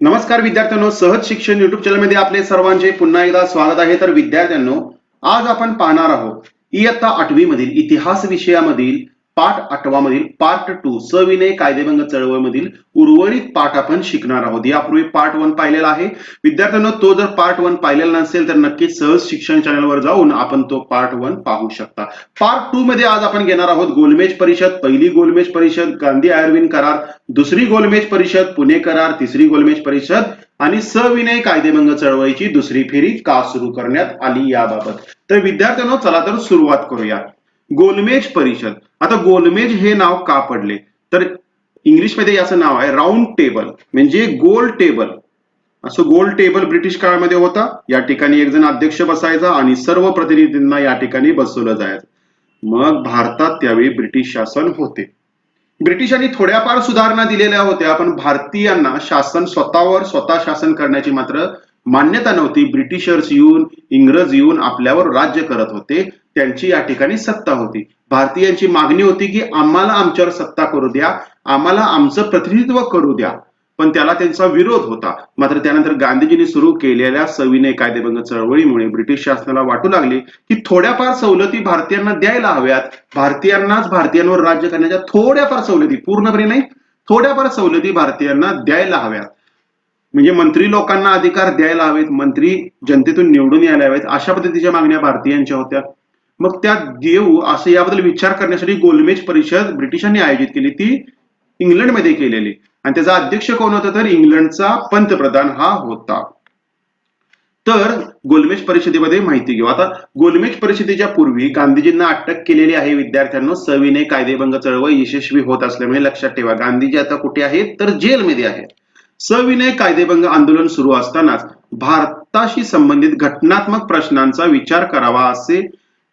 नमस्कार विद्यार्थ्यांनो सहज शिक्षण युट्यूब चॅनलमध्ये आपले सर्वांचे पुन्हा एकदा स्वागत आहे. तर विद्यार्थ्यांनो आज आपण पाहणार आहोत इयत्ता आठवी मधील इतिहास विषयामधील पाठ आठवा मधील पार्ट टू सविनय कायदेभंग चळवळ मधील उर्वरित पाठ आपण शिकणार आहोत. यापूर्वी पार्ट वन पाहिलेला आहे. विद्यार्थ्यांना तो जर पार्ट वन पाहिलेला नसेल तर नक्कीच सहज शिक्षण चॅनलवर जाऊन आपण तो पार्ट वन पाहू शकता. पार्ट टू मध्ये आज आपण घेणार आहोत गोलमेज परिषद पहिली गोलमेज परिषद गांधी आयर्विन करार दुसरी गोलमेज परिषद पुणे करार तिसरी गोलमेज परिषद आणि सविनय कायदेभंग चळवळीची दुसरी फेरी का सुरू करण्यात आली याबाबत. तर विद्यार्थ्यांना चला तर सुरुवात करूया. गोलमेज परिषद. आता गोलमेज हे नाव का पडले? तर इंग्लिशमध्ये याचं नाव आहे राऊंड टेबल म्हणजे गोल टेबल असं गोल टेबल ब्रिटिश काळामध्ये होता. या ठिकाणी एक जण अध्यक्ष बसायचा आणि सर्व प्रतिनिधींना या ठिकाणी बसवलं जायचं. मग भारतात त्यावेळी ब्रिटिश शासन होते. ब्रिटिशांनी थोड्याफार सुधारणा दिलेल्या होत्या पण भारतीयांना शासन स्वतःवर स्वतः शासन करण्याची मात्र मान्यता नव्हती. ब्रिटिशर्स येऊन इंग्रज येऊन आपल्यावर राज्य करत होते. त्यांची या ठिकाणी सत्ता होती. भारतीयांची मागणी होती की आम्हाला आमच्यावर सत्ता करू द्या आम्हाला आमचं प्रतिनिधित्व करू द्या. पण त्याला त्यांचा विरोध होता. मात्र त्यानंतर गांधीजींनी सुरू केलेल्या सविनय कायदेभंग चळवळीमुळे ब्रिटिश शासनाला वाटू लागले की थोड्याफार सवलती भारतीयांना द्यायला हव्यात. भारतीयांनाच भारतीयांवर राज्य करण्याच्या थोड्याफार सवलती पूर्णपणे नाही थोड्याफार सवलती भारतीयांना द्यायला हव्यात. म्हणजे मंत्री लोकांना अधिकार द्यायला हवेत मंत्री जनतेतून निवडून यायला हवेत अशा पद्धतीच्या मागण्या भारतीयांच्या होत्या. मग त्या देऊ असं याबद्दल विचार करण्यासाठी गोलमेज परिषद ब्रिटिशांनी आयोजित केली ती इंग्लंडमध्ये केलेली. आणि त्याचा अध्यक्ष कोण होता तर? इंग्लंडचा पंतप्रधान हा होता. तर गोलमेज परिषदेमध्ये माहिती घेऊ. आता गोलमेज परिषदेच्या पूर्वी गांधीजींना अटक केलेली आहे विद्यार्थ्यांना. सविनय कायदेभंग चळवळ यशस्वी होत असल्यामुळे लक्षात ठेवा गांधीजी आता कुठे आहेत? तर जेलमध्ये आहेत. सविनय कायदेभंग आंदोलन सुरू असतानाच भारताशी संबंधित घटनात्मक प्रश्नांचा विचार करावा असे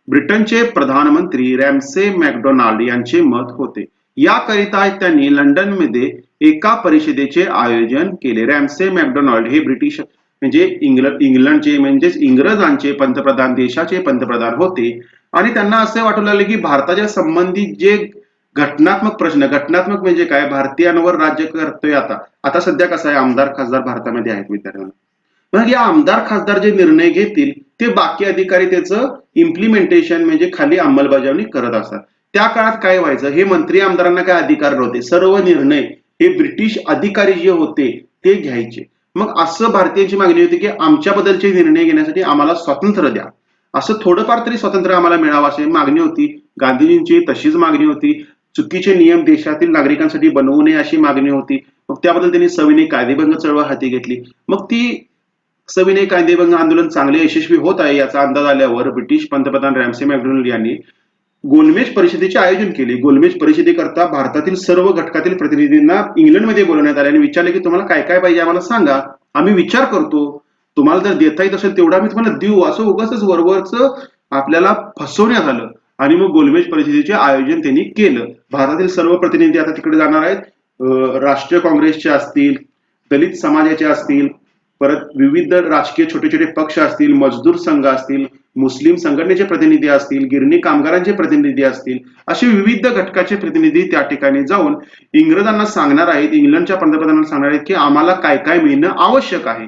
ब्रिटनचे प्रधानमंत्री रॅमसे मॅकडोनाल्ड यांचे मत होते. याकरिता त्यांनी लंडनमध्ये एका परिषदेचे आयोजन केले. रॅमसे मॅकडोनाल्ड हे ब्रिटिश म्हणजे इंग्लंड इंग्लंडचे म्हणजेच इंग्रजांचे पंतप्रधान देशाचे पंतप्रधान होते. आणि त्यांना असे वाटू लागले की भारताच्या संबंधित जे घटनात्मक प्रश्न घटनात्मक म्हणजे काय? भारतीयांवर राज्य करतोय आता. आता सध्या कसं आहे? आमदार खासदार भारतामध्ये आहेत मित्रांनो मग या आमदार खासदार जे निर्णय घेतील ते बाकी अधिकारी त्याचं इम्प्लिमेंटेशन म्हणजे खाली अंमलबजावणी करत असतात. त्या काळात काय व्हायचं? हे मंत्री आमदारांना काय अधिकार नव्हते. सर्व निर्णय हे ब्रिटिश अधिकारी जे होते ते घ्यायचे. मग असं भारतीयांची मागणी होती की आमच्या बद्दलचे निर्णय घेण्यासाठी आम्हाला स्वातंत्र्य द्या. असं थोडंफार तरी स्वातंत्र्य आम्हाला मिळावं अशी मागणी होती. गांधीजींची तशीच मागणी होती. चुकीचे नियम देशातील नागरिकांसाठी बनवू नये अशी मागणी होती. मग त्याबद्दल त्यांनी सविनय कायदेभंग चळवळ हाती घेतली. मग ती सविनय कायदेभंग आंदोलन चांगले यशस्वी होत आहे याचा अंदाज आल्यावर ब्रिटिश पंतप्रधान रॅमसे मॅकडोनल्ड यांनी गोलमेज परिषदेचे आयोजन केले. गोलमेज परिषदेकरता भारतातील सर्व घटकातील प्रतिनिधींना इंग्लंडमध्ये बोलवण्यात आले आणि विचारले की तुम्हाला काय काय पाहिजे आम्हाला सांगा. आम्ही विचार करतो. तुम्हाला जर देता येत असेल तेवढा आम्ही तुम्हाला देऊ. असं उगाच वरवरच आपल्याला फसवण्यात आलं. आणि मग गोलमेज परिषदेचे आयोजन त्यांनी केलं. भारतातील सर्व प्रतिनिधी आता तिकडे जाणार आहेत. राष्ट्रीय काँग्रेसचे असतील दलित समाजाचे असतील परत विविध राजकीय छोटे छोटे पक्ष असतील मजदूर संघ असतील मुस्लिम संघटनेचे प्रतिनिधी असतील गिरणी कामगारांचे प्रतिनिधी असतील असे विविध घटकाचे प्रतिनिधी त्या ठिकाणी जाऊन इंग्रजांना सांगणार आहेत इंग्लंडच्या पंतप्रधानांना सांगणार आहेत की आम्हाला काय काय मिळणं आवश्यक आहे.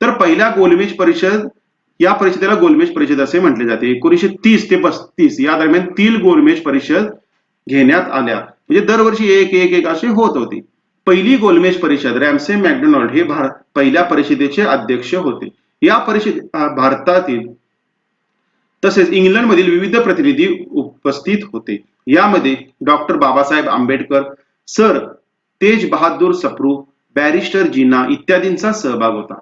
तर पहिल्या गोलमेज परिषद या परिषदेला गोलमेज परिषद असे म्हटले जाते. एकोणीशे तीस ते पस्तीस या दरम्यान तीन गोलमेज परिषद घेण्यात आल्या. म्हणजे दरवर्षी एक एक एक असे होत होती. पहिली गोलमेज परिषद रॅमसे मॅकडोनाल्ड हे भारत पहिल्या परिषदेचे अध्यक्ष होते. या परिषद भारतातील तसेच इंग्लंडमधील विविध प्रतिनिधी उपस्थित होते. यामध्ये डॉक्टर बाबासाहेब आंबेडकर सर तेज बहादूर सप्रू बॅरिस्टर जिना इत्यादींचा सहभाग होता.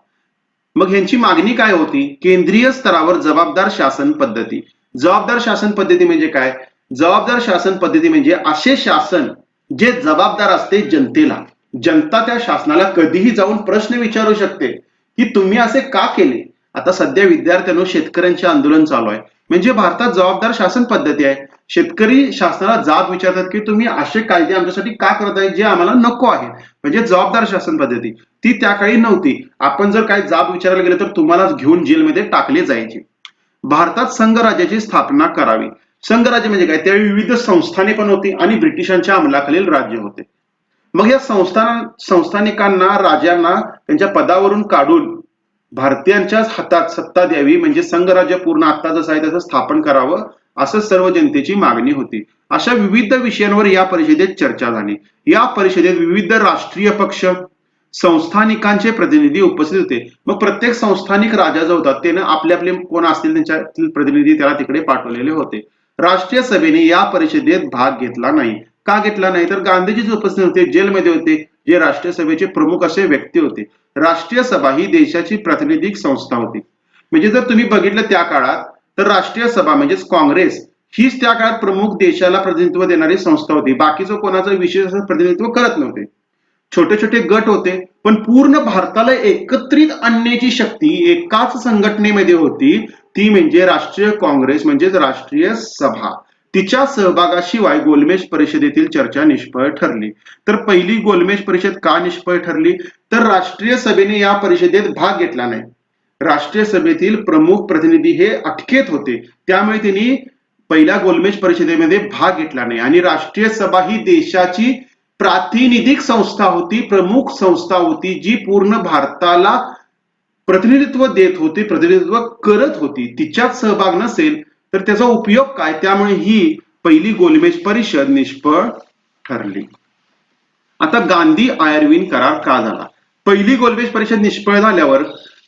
मग ह्यांची मागणी काय होती? केंद्रीय स्तरावर जबाबदार शासन पद्धती. जबाबदार शासन पद्धती म्हणजे काय? जबाबदार शासन पद्धती म्हणजे असे शासन जे जबाबदार असते जनतेला. जनता त्या शासनाला कधीही जाऊन प्रश्न विचारू शकते की तुम्ही असे का केले? आता सध्या विद्यार्थ्यांनो शेतकऱ्यांचे आंदोलन चालू आहे. म्हणजे भारतात जबाबदार शासन पद्धती आहे. शेतकरी शासनाला जाब विचारतात की तुम्ही असे कायदे आमच्यासाठी का करत आहे जे आम्हाला नको आहे? म्हणजे जबाबदार शासन पद्धती. ती त्या काळी नव्हती. आपण जर काही जाब विचारायला गेलं तर तुम्हाला घेऊन जेलमध्ये टाकले जायचे. भारतात संघराज्याची स्थापना करावी. संघराज्य म्हणजे काय? त्यावेळी विविध संस्थाने पण होती आणि ब्रिटिशांच्या अंमलाखालील राज्य होते. मग या संस्थान संस्थानिकांना राजांना त्यांच्या पदावरून काढून भारतीयांच्याच हातात सत्ता द्यावी म्हणजे संघराज्य पूर्ण आता जसं आहे तसं स्थापन करावं असं सर्व जनतेची मागणी होती. अशा विविध विषयांवर या परिषदेत चर्चा झाली. या परिषदेत विविध राष्ट्रीय पक्ष संस्थानिकांचे प्रतिनिधी उपस्थित होते. मग प्रत्येक संस्थानिक राजा जो होता त्यानं आपले आपले कोण असतील त्यांच्या प्रतिनिधी त्याला तिकडे पाठवलेले होते. राष्ट्रीय सभेने या परिषदेत भाग घेतला नाही. का घेतला नाही? तर गांधीजीच उपस्थित होते जेलमध्ये होते जे राष्ट्रीय सभेचे प्रमुख असे व्यक्ती होते. राष्ट्रीय सभा ही देशाची प्रातिनिधिक संस्था होती. म्हणजे जर तुम्ही बघितलं त्या काळात तर राष्ट्रीय सभा म्हणजेच काँग्रेस हीच त्या काळात प्रमुख देशाला प्रतिनिधित्व देणारी संस्था होती. बाकीचं कोणाचं विशेष असं प्रतिनिधित्व करत नव्हते. छोटे छोटे गट होते पण पूर्ण भारताला एकत्रित आणण्याची शक्ती एकाच संघटनेमध्ये होती. ती म्हणजे राष्ट्रीय काँग्रेस म्हणजेच राष्ट्रीय सभा. तिच्या सहभागाशिवाय गोलमेज परिषदेतील चर्चा निष्फळ ठरली. तर पहिली गोलमेज परिषद का निष्फळ ठरली? तर राष्ट्रीय सभेने या परिषदेत भाग घेतला नाही. राष्ट्रीय सभेतील प्रमुख प्रतिनिधी हे अटकेत होते. त्यामुळे त्यांनी पहिल्या गोलमेज परिषदेमध्ये भाग घेतला नाही. आणि राष्ट्रीय सभा ही देशाची प्रातिनिधिक संस्था होती प्रमुख संस्था होती जी पूर्ण भारताला प्रतिनिधित्व देत होती प्रतिनिधित्व करत होती. तिच्यात सहभाग नसेल तर त्याचा उपयोग काय? त्यामुळे ही पहिली गोलमेज परिषद निष्फळ ठरली. आता गांधी आयर्विन करार का झाला? पहिली गोलमेज परिषद निष्फळ झाल्यावर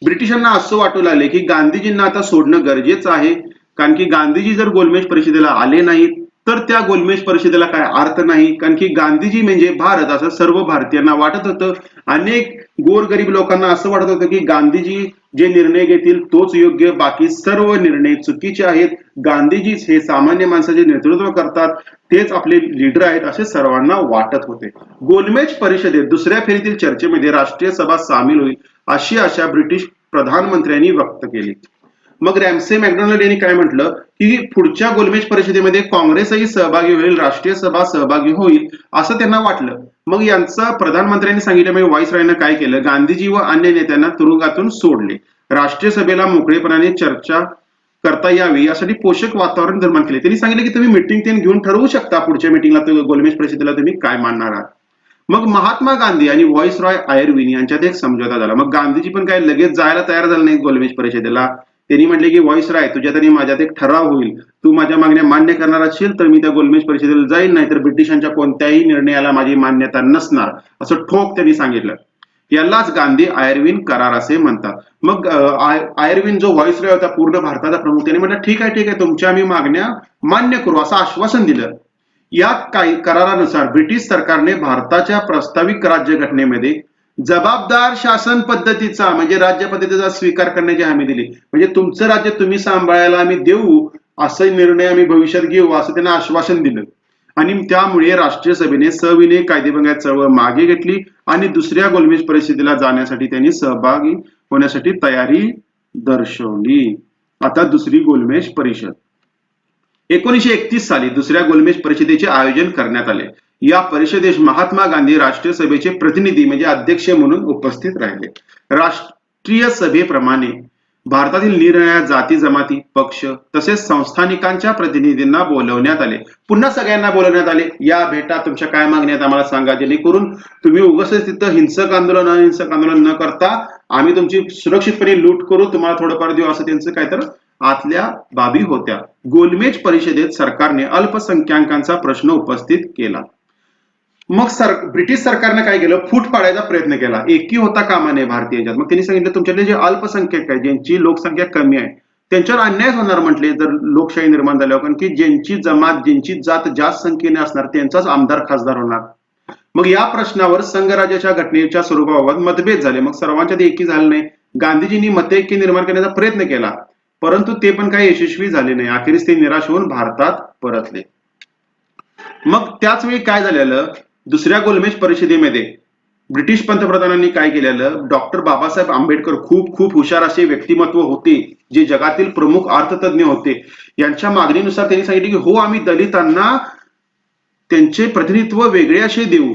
ब्रिटिशांना असं वाटू लागले की गांधीजींना आता सोडणं गरजेचं आहे. कारण की गांधीजी जर गोलमेज परिषदेला आले नाहीत तर त्या गोलमेज परिषदेला काय अर्थ नाही. कारण की गांधीजी म्हणजे भारत असं सर्व भारतीयांना वाटत होतं. अनेक गोरगरीब लोकांना असं वाटत होतं की गांधीजी जे निर्णय घेतील तोच योग्य बाकी सर्व निर्णय चुकीचे आहेत. गांधीजीच हे सामान्य माणसाचे नेतृत्व करतात तेच आपले लीडर आहेत असे सर्वांना वाटत होते. गोलमेज परिषदेत दुसऱ्या फेरीतील चर्चेमध्ये राष्ट्रीय सभा सामील होईल अशी आशा ब्रिटिश प्रधानमंत्र्यांनी व्यक्त केली. मग रॅमसे मॅकडोनल्ड यांनी काय म्हटलं? की पुढच्या गोलमेज परिषदेमध्ये काँग्रेसही सहभागी होईल राष्ट्रीय सभा सहभागी होईल असं त्यांना वाटलं. मग यांचं प्रधानमंत्र्यांनी सांगितल्यामुळे व्हाईस रायनं काय केलं? गांधीजी व अन्य नेत्यांना तुरुंगातून सोडले. राष्ट्रीय सभेला मोकळेपणाने चर्चा करता यावी यासाठी पोषक वातावरण निर्माण केले. त्यांनी सांगितले की तुम्ही मिटिंग ते घेऊन ठरवू शकता पुढच्या मिटिंगला गोलमेज परिषदेला तुम्ही काय मानणार आहात. मग महात्मा गांधी आणि व्हॉइस रॉय आयर्विन यांच्यात एक समझोता झाला. मग गांधीजी पण काय लगेच जायला तयार झाले नाही गोलमेज परिषदेला? त्यांनी म्हटले की व्हॉइस राय तुझ्या तरी माझ्यात एक ठराव होईल. तू माझ्या मागण्या मान्य करणार असेल तर मी त्या गोलमेज परिषदेला जाईल नाही तर ब्रिटिशांच्या कोणत्याही निर्णयाला माझी मान्यता नसणार. असं ठोक त्यांनी सांगितलं. यालाच गांधी आयर्विन करार असे म्हणतात. मग आयर्विन जो व्हॉइस रॉय होता पूर्ण भारताचा प्रमुख त्याने म्हटलं ठीक आहे ठीक आहे तुमच्या आम्ही मागण्या मान्य करू असं आश्वासन दिलं. या काही करारानुसार ब्रिटिश सरकारने भारताच्या प्रस्ताविक राज्यघटनेमध्ये जबाबदार शासन पद्धतीचा म्हणजे राज्य पद्धतीचा स्वीकार करण्याची हमी दिली. म्हणजे तुमचं राज्य तुम्ही सांभाळायला आम्ही देऊ असे निर्णय आम्ही भविष्यात घेऊ असं त्यांना आश्वासन दिलं. आणि त्यामुळे राष्ट्रीय सभेने सविनय कायदेभंगात चळवळ मागे घेतली आणि दुसऱ्या गोलमेज परिषदेला जाण्यासाठी त्यांनी सहभागी होण्यासाठी तयारी दर्शवली. आता दुसरी गोलमेज परिषद. एकोणीशे एकतीस साली दुसऱ्या गोलमेज परिषदेचे आयोजन करण्यात आले. या परिषदेस महात्मा गांधी राष्ट्रीय सभेचे प्रतिनिधी म्हणजे अध्यक्ष म्हणून उपस्थित राहिले. राष्ट्रीय सभेप्रमाणे भारतातील निरनिळ्या जाती जमाती पक्ष तसेच संस्थानिकांच्या प्रतिनिधींना बोलवण्यात आले. पुन्हा सगळ्यांना बोलवण्यात आले. या भेटा तुमच्या काय मागण्यात आम्हाला सांगा. जेणेकरून तुम्ही उगस तिथं हिंसक आंदोलन अहिंसक आंदोलन न करता आम्ही तुमची सुरक्षितपणे लूट करू. तुम्हाला थोडंफार देऊ असं त्यांचं काय तर आतल्या बाबी होत्या. गोलमेज परिषदेत सरकारने अल्पसंख्याकांचा प्रश्न उपस्थित केला. मग सर ब्रिटिश सरकारने काय केलं? फूट पाडायचा प्रयत्न केला. एकी होता कामा नये भारतीयांच्यात मग त्यांनी सांगितलं तुमच्यातले जे अल्पसंख्याक आहे ज्यांची लोकसंख्या कमी आहे त्यांच्यावर अन्याय होणार म्हटले. जर लोकशाही निर्माण झाल्यावर कारण की ज्यांची जमात ज्यांची जात जास्त संख्येने असणार त्यांचाच आमदार खासदार होणार. मग या प्रश्नावर संघराज्याच्या घटनेच्या स्वरूपाबाबत मतभेद झाले. मग सर्वांच्यात एकी झाले नाही. गांधीजींनी मतैक्य निर्माण करण्याचा प्रयत्न केला. परंतु ते पण काही यशस्वी झाले नाही. अखेरीस ते निराश होऊन भारतात परतले. मग त्याच वेळी काय झालेलं? दुसऱ्या गोलमेज परिषदेमध्ये ब्रिटिश पंतप्रधानांनी काय केलेलं? डॉक्टर बाबासाहेब आंबेडकर खूप खूप हुशार असे व्यक्तिमत्व होते जे जगातील प्रमुख अर्थतज्ञ होते. यांच्या मागणीनुसार त्यांनी सांगितले की हो आम्ही दलितांना त्यांचे प्रतिनिधित्व वेगळे असे देऊ.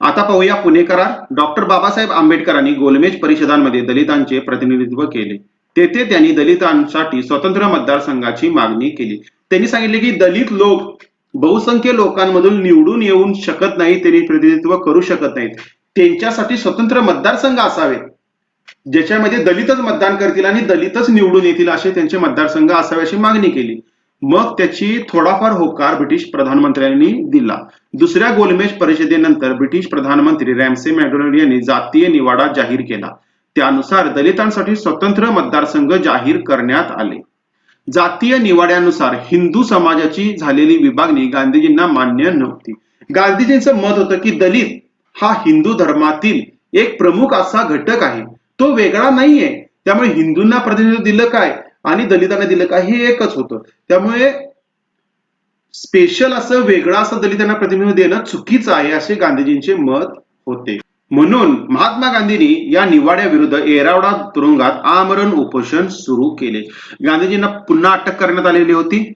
आता पाहूया पुणे करार. डॉक्टर बाबासाहेब आंबेडकरांनी गोलमेज परिषदांमध्ये दलितांचे प्रतिनिधित्व केले. तेथे त्यांनी दलितांसाठी स्वतंत्र मतदारसंघाची मागणी केली. त्यांनी सांगितले की दलित लोक बहुसंख्य लोकांमधून निवडून येऊन शकत नाही त्यांनी प्रतिनिधित्व करू शकत नाहीत. त्यांच्यासाठी स्वतंत्र मतदारसंघ असावे ज्याच्यामध्ये दलितच मतदान करतील आणि दलितच निवडून येतील असे त्यांचे मतदारसंघ असावे अशी मागणी केली. मग त्याची थोडाफार होकार ब्रिटिश प्रधानमंत्र्यांनी दिला. दुसऱ्या गोलमेज परिषदेनंतर ब्रिटिश प्रधानमंत्री रॅमसे मॅकडोनल्ड यांनी जातीय निवाडा जाहीर केला. त्यानुसार दलितांसाठी स्वतंत्र मतदारसंघ जाहीर करण्यात आले. जातीय निवाड्यानुसार हिंदू समाजाची झालेली विभागणी गांधीजींना मान्य नव्हती. गांधीजींचं मत होतं की दलित हा हिंदू धर्मातील एक प्रमुख असा घटक आहे. तो वेगळा नाहीये. त्यामुळे हिंदूंना प्रतिनिधित्व दिलं काय आणि दलितांना दिलं काय हे एकच होतं. त्यामुळे स्पेशल असं वेगळं असं दलितांना प्रतिनिधित्व देणं चुकीचं आहे असे गांधीजींचे मत होते. म्हणून महात्मा गांधींनी या निवाड्या विरुद्ध एरावडा तुरुंगात आमरण उपोषण सुरू केले. गांधीजींना पुन्हा अटक करण्यात आलेली होती.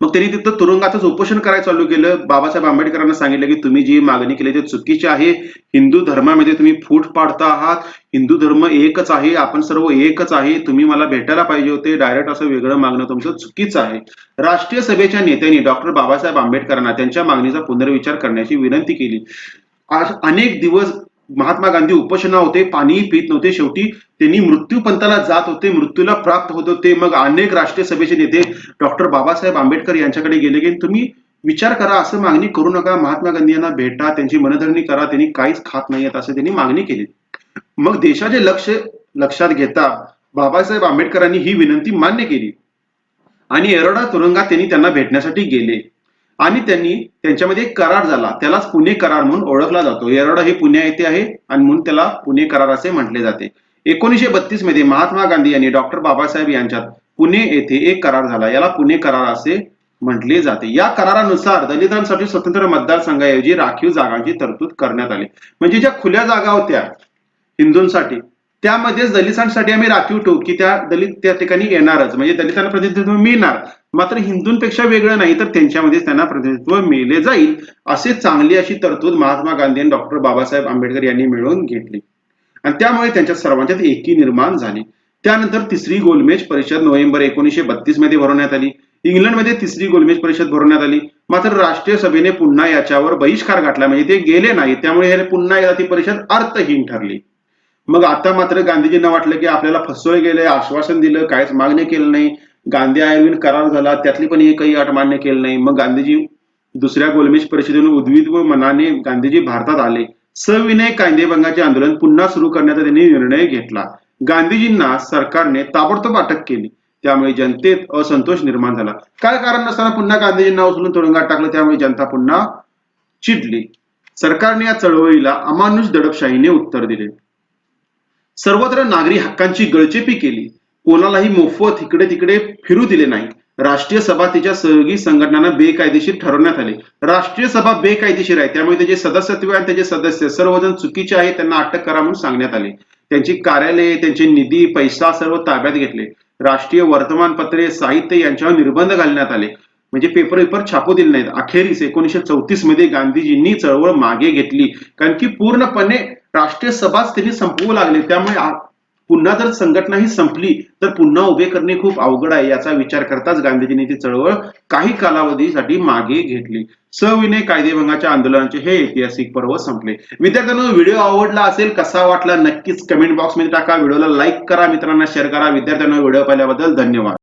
मग त्यांनी तिथं तुरुंगातच उपोषण करायला चालू केलं. बाबासाहेब आंबेडकरांना सांगितलं की तुम्ही जी मागणी केली ते चुकीची आहे. हिंदू धर्मामध्ये तुम्ही फूट पाडता आहात. हिंदू धर्म एकच आहे. आपण सर्व एकच आहे. तुम्ही मला भेटायला पाहिजे होते. डायरेक्ट असं वेगळं मागणं तुमचं चुकीचं आहे. राष्ट्रीय सभेच्या नेत्यांनी डॉक्टर बाबासाहेब आंबेडकरांना त्यांच्या मागणीचा पुनर्विचार करण्याची विनंती केली. अनेक दिवस महात्मा गांधी उपोषणा होते पाणीही पित नव्हते शेवटी. त्यांनी मृत्यूपंथाला जात होते मृत्यूला प्राप्त होत होते. मग अनेक राष्ट्रीय सभेचे नेते डॉक्टर बाबासाहेब आंबेडकर यांच्याकडे गेले की तुम्ही विचार करा असं मागणी करू नका. महात्मा गांधी यांना भेटा त्यांची मनधरणी करा. त्यांनी काहीच खात नाहीयेत असं त्यांनी मागणी केली. मग देशाचे लक्ष लक्षात घेता बाबासाहेब आंबेडकरांनी ही विनंती मान्य केली. आणि एरोडा तुरुंगात त्यांनी त्यांना भेटण्यासाठी गेले. आणि त्यांनी त्यांच्यामध्ये एक करार झाला. त्यालाच पुणे करार म्हणून ओळखला जातो. एरोडा हे पुणे येथे आहे आणि म्हणून त्याला पुणे करार असे म्हटले जाते. एकोणीसशे बत्तीसमध्ये महात्मा गांधी यांनी डॉक्टर बाबासाहेब यांच्यात पुणे येथे एक करार झाला. याला पुणे करार असे म्हटले जाते. या करारानुसार दलितांसाठी स्वतंत्र मतदारसंघाऐवजी राखीव जागांची तरतूद करण्यात आली. म्हणजे ज्या खुल्या जागा होत्या हिंदूंसाठी त्यामध्येच दलितांसाठी आम्ही राखीव ठेवू की त्या दलित त्या ठिकाणी येणारच. म्हणजे दलितांना प्रतिनिधित्व मिळणार. मात्र हिंदूंपेक्षा वेगळं नाही तर त्यांच्यामध्येच त्यांना प्रतिनिधित्व मिळले जाईल असे चांगली अशी तरतूद महात्मा गांधी आणि डॉक्टर बाबासाहेब आंबेडकर यांनी मिळवून घेतली. आणि त्यामुळे त्यांच्या सर्वांच्यात एकी निर्माण झाली. त्यानंतर तिसरी गोलमेज परिषद नोव्हेंबर एकोणीसशे बत्तीसमध्ये भरवण्यात आली. इंग्लंडमध्ये तिसरी गोलमेज परिषद भरवण्यात आली. मात्र राष्ट्रीय सभेने पुन्हा याच्यावर बहिष्कार घातला. म्हणजे ते गेले नाही त्यामुळे हे पुन्हा एकदा ती परिषद अर्थहीन ठरली. मग आता मात्र गांधीजींना वाटलं की आपल्याला फसवले गेले आश्वासन दिलं काहीच मागणी केलं नाही. गांधी आयुर्वेद करार झाला त्यातली पण एकही अट मान्य केलं नाही. मग गांधीजी दुसऱ्या गोलमेज परिषदेने उद्विग्न मनाने गांधीजी भारतात आले. सविनय कायदेभंगाचे आंदोलन पुन्हा सुरू करण्याचा त्यांनी निर्णय घेतला. गांधीजींना सरकारने ताबडतोब अटक केली. त्यामुळे जनतेत असंतोष निर्माण झाला. काय कारण नसताना पुन्हा गांधीजींना उचलून तुरुंगात टाकलं त्यामुळे जनता पुन्हा चिडली. सरकारने या चळवळीला अमानुष दडपशाहीने उत्तर दिले. सर्वत्र नागरी हक्कांची गळचेपी केली. कोणालाही मोफत इकडे तिकडे फिरू दिले नाही. राष्ट्रीय सभा तिच्या सहयोगी संघटनांना बेकायदेशीर ठरवण्यात आले. राष्ट्रीय सभा बेकायदेशीर आहे. त्यामुळे त्याचे सदस्यत्व आणि त्याचे सदस्य सर्वजण चुकीचे आहे त्यांना अटक करा म्हणून सांगण्यात आले. त्यांची कार्यालये त्यांचे निधी पैसा सर्व ताब्यात घेतले. राष्ट्रीय वर्तमानपत्रे साहित्य यांच्यावर निर्बंध घालण्यात आले. म्हणजे पेपर पेपर छापू दिले नाहीत. अखेरीस एकोणीसशे चौतीसमध्ये गांधीजींनी चळवळ मागे घेतली. कारण की पूर्णपणे राष्ट्रीय सभाच त्यांनी संपवू लागले. त्यामुळे पुन्हा जर संघटना ही संपली तर पुन्हा उभे करणे खूप अवघड आहे याचा विचार करताच गांधीजींनी ती चळवळ काही कालावधीसाठी मागे घेतली. सविनय कायदेभंगाच्या आंदोलनाचे हे ऐतिहासिक पर्व संपले. विद्यार्थ्यांनो व्हिडिओ आवडला असेल कसा वाटला नक्कीच कमेंट बॉक्समध्ये टाका. व्हिडिओला लाईक करा मित्रांना शेअर करा. विद्यार्थ्यांना व्हिडिओ पाहिल्याबद्दल धन्यवाद.